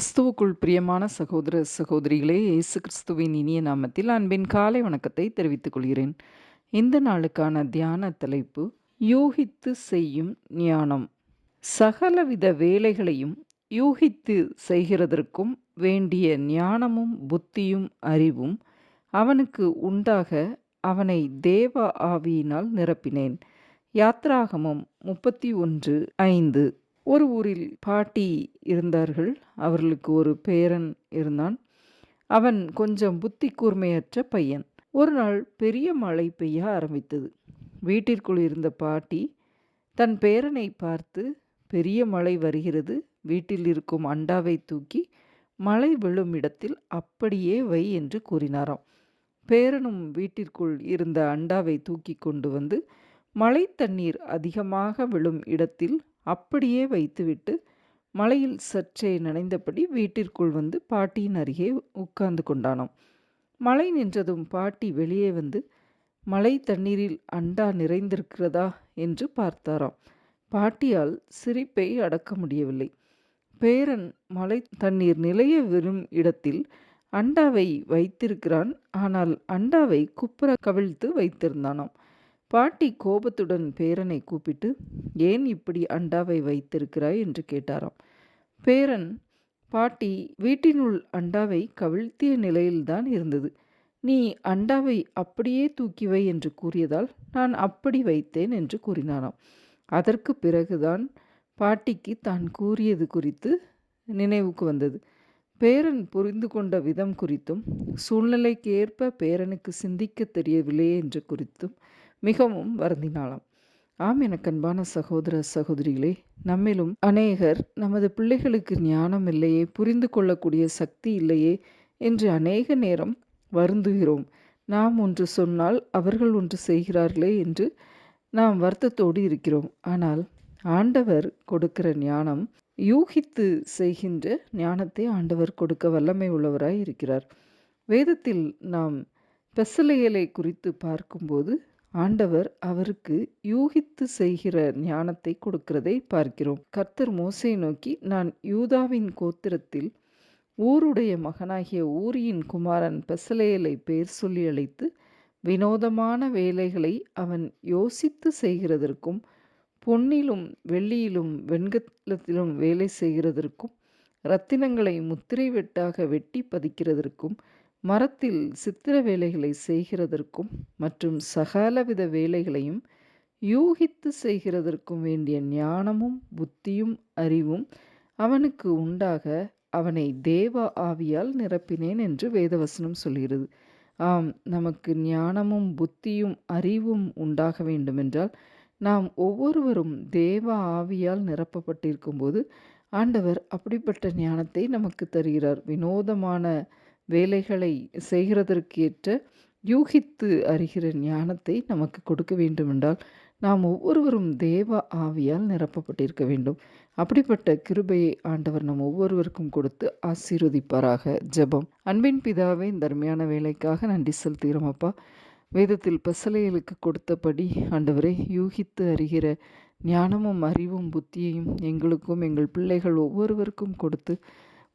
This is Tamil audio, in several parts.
கிறிஸ்துவுக்குள் பிரியமான சகோதர சகோதரிகளே இயேசு கிறிஸ்துவின் இனிய நாமத்தில் அன்பின் காலை வணக்கத்தை தெரிவித்துக் கொள்கிறேன். இந்த நாளுக்கான தியான தலைப்பு யூகித்து செய்யும் ஞானம். சகலவித வேலைகளையும் யூகித்து செய்கிறதற்கும் வேண்டிய ஞானமும் புத்தியும் அறிவும் அவனுக்கு உண்டாக அவனை தேவ ஆவியினால் நிரப்பினேன். யாத்ராகமம் முப்பத்தி ஒன்று ஐந்து. ஒரு ஊரில் பாட்டி இருந்தார்கள். அவர்களுக்கு ஒரு பேரன் இருந்தான். அவன் கொஞ்சம் புத்தி கூர்மையற்ற பையன். ஒரு நாள் பெரிய மழை பெய்ய ஆரம்பித்தது. வீட்டிற்குள் இருந்த பாட்டி தன் பேரனை பார்த்து பெரிய மழை வருகிறது. வீட்டில் இருக்கும் அண்டாவை தூக்கி மழை விழும் இடத்தில் அப்படியே வை என்று கூறினாராம். பேரனும் வீட்டிற்குள் இருந்த அண்டாவை தூக்கி கொண்டு வந்து மழை தண்ணீர் அதிகமாக விழும் இடத்தில் அப்படியே வைத்துவிட்டு மலையில் சற்றே நனைந்தபடி வீட்டிற்குள் வந்து பாட்டியின் அருகே உட்கார்ந்து கொண்டானாம். மழை நின்றதும் பாட்டி வெளியே வந்து மழை தண்ணீரில் அண்டா நிறைந்திருக்கிறதா? என்று பார்த்தாராம். பாட்டியால் சிரிப்பை அடக்க முடியவில்லை. பேரன் மழை தண்ணீர் நிலைய வரும் இடத்தில் அண்டாவை வைத்திருக்கிறான். ஆனால் அண்டாவை குப்புற கவிழ்த்து வைத்திருந்தானாம். பாட்டி கோபத்துடன் பேரனை கூப்பிட்டு ஏன் இப்படி அண்டாவை வைத்திருக்கிறாய்? என்று கேட்டாராம். பேரன் பாட்டி வீட்டினுள் அண்டாவை கவிழ்த்திய நிலையில்தான் இருந்தது. நீ அண்டாவை அப்படியே தூக்கி வை என்று கூறியதால் நான் அப்படி வைத்தேன் என்று கூறினாராம் அதற்கு பிறகுதான் பாட்டிக்கு தான் கூறியது குறித்து நினைவுக்கு வந்தது. பேரன் புரிந்து கொண்ட விதம் குறித்தும் சூழ்நிலைக்கு ஏற்ப பேரனுக்கு சிந்திக்க தெரியவில்லையே என்று குறித்தும் மிகவும் வருந்தினாளாம். ஆம் எனக்கு அன்பான சகோதர சகோதரிகளே நம்மிலும் அநேகர் நமது பிள்ளைகளுக்கு ஞானம் இல்லையே புரிந்து கொள்ளக்கூடிய சக்தி இல்லையே என்று அநேக நேரம் வருந்துகிறோம். நாம் ஒன்று சொன்னால் அவர்கள் ஒன்று செய்கிறார்களே என்று நாம் வருத்தத்தோடு இருக்கிறோம். ஆனால் ஆண்டவர் கொடுக்கிற ஞானம் யூகித்து செய்கின்ற ஞானத்தை ஆண்டவர் கொடுக்க வல்லமை உள்ளவராய் இருக்கிறார். வேதத்தில் நாம் பெசலையலை குறித்து பார்க்கும்போது ஆண்டவர் அவருக்கு யூகித்து செய்கிற ஞானத்தை கொடுக்கிறதை பார்க்கிறோம். கர்த்தர் மோசை நோக்கி நான் யூதாவின் கோத்திரத்தில் ஊருடைய மகனாகிய ஊரியின் குமாரன் பெசலேயலை பெயர் சொல்லி அழைத்து வினோதமான வேலைகளை அவன் யோசித்து செய்கிறதற்கும் பொன்னிலும் வெள்ளியிலும் வெண்கலத்திலும் வேலை செய்கிறதற்கும் இரத்தினங்களை முத்திரை வெட்டாக வெட்டி பதிக்கிறதற்கும் மரத்தில் சித்திர வேலைகளை செய்கிறதற்கும் மற்றும் சகலவித வேலைகளையும் யூகித்து செய்கிறதற்கும் வேண்டிய ஞானமும் புத்தியும் அறிவும் அவனுக்கு உண்டாக அவனை தேவ ஆவியால் நிரப்பினேன் என்று வேதவசனம் சொல்கிறது. ஆம் நமக்கு ஞானமும் புத்தியும் அறிவும் உண்டாக வேண்டுமென்றால் நாம் ஒவ்வொருவரும் தேவ ஆவியால் நிரப்பப்பட்டிருக்கும் போது ஆண்டவர் அப்படிப்பட்ட ஞானத்தை நமக்கு தருகிறார். வினோதமான வேலைகளை செய்கிறதற்கேற்ற யூகித்து அறிகிற ஞானத்தை நமக்கு கொடுக்க வேண்டுமென்றால் நாம் ஒவ்வொருவரும் தேவ ஆவியால் நிரப்பப்பட்டிருக்க வேண்டும். அப்படிப்பட்ட கிருபையை ஆண்டவர் நம் ஒவ்வொருவருக்கும் கொடுத்து ஆசீர்வதிப்பாராக. ஜெபம். அன்பின் பிதாவே இந்த அருமையான வேலைக்காக நன்றி செலுத்துகிறோம் அப்பா. வேதத்தில் பசலைகளுக்கு கொடுத்தபடி ஆண்டவரை யூகித்து அறிகிற ஞானமும் அறிவும் புத்தியையும் எங்களுக்கும் எங்கள் பிள்ளைகள் ஒவ்வொருவருக்கும் கொடுத்து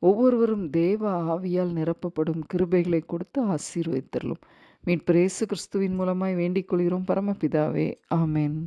ஒவ்வொருவரும் தேவ ஆவியால் நிரப்பப்படும் கிருபைகளை கொடுத்து ஆசீர்வதித்தரலும். மீட்பு இயேசு கிறிஸ்துவின் மூலமாய் வேண்டிக் கொள்கிறோம். பரமபிதாவே ஆமேன்.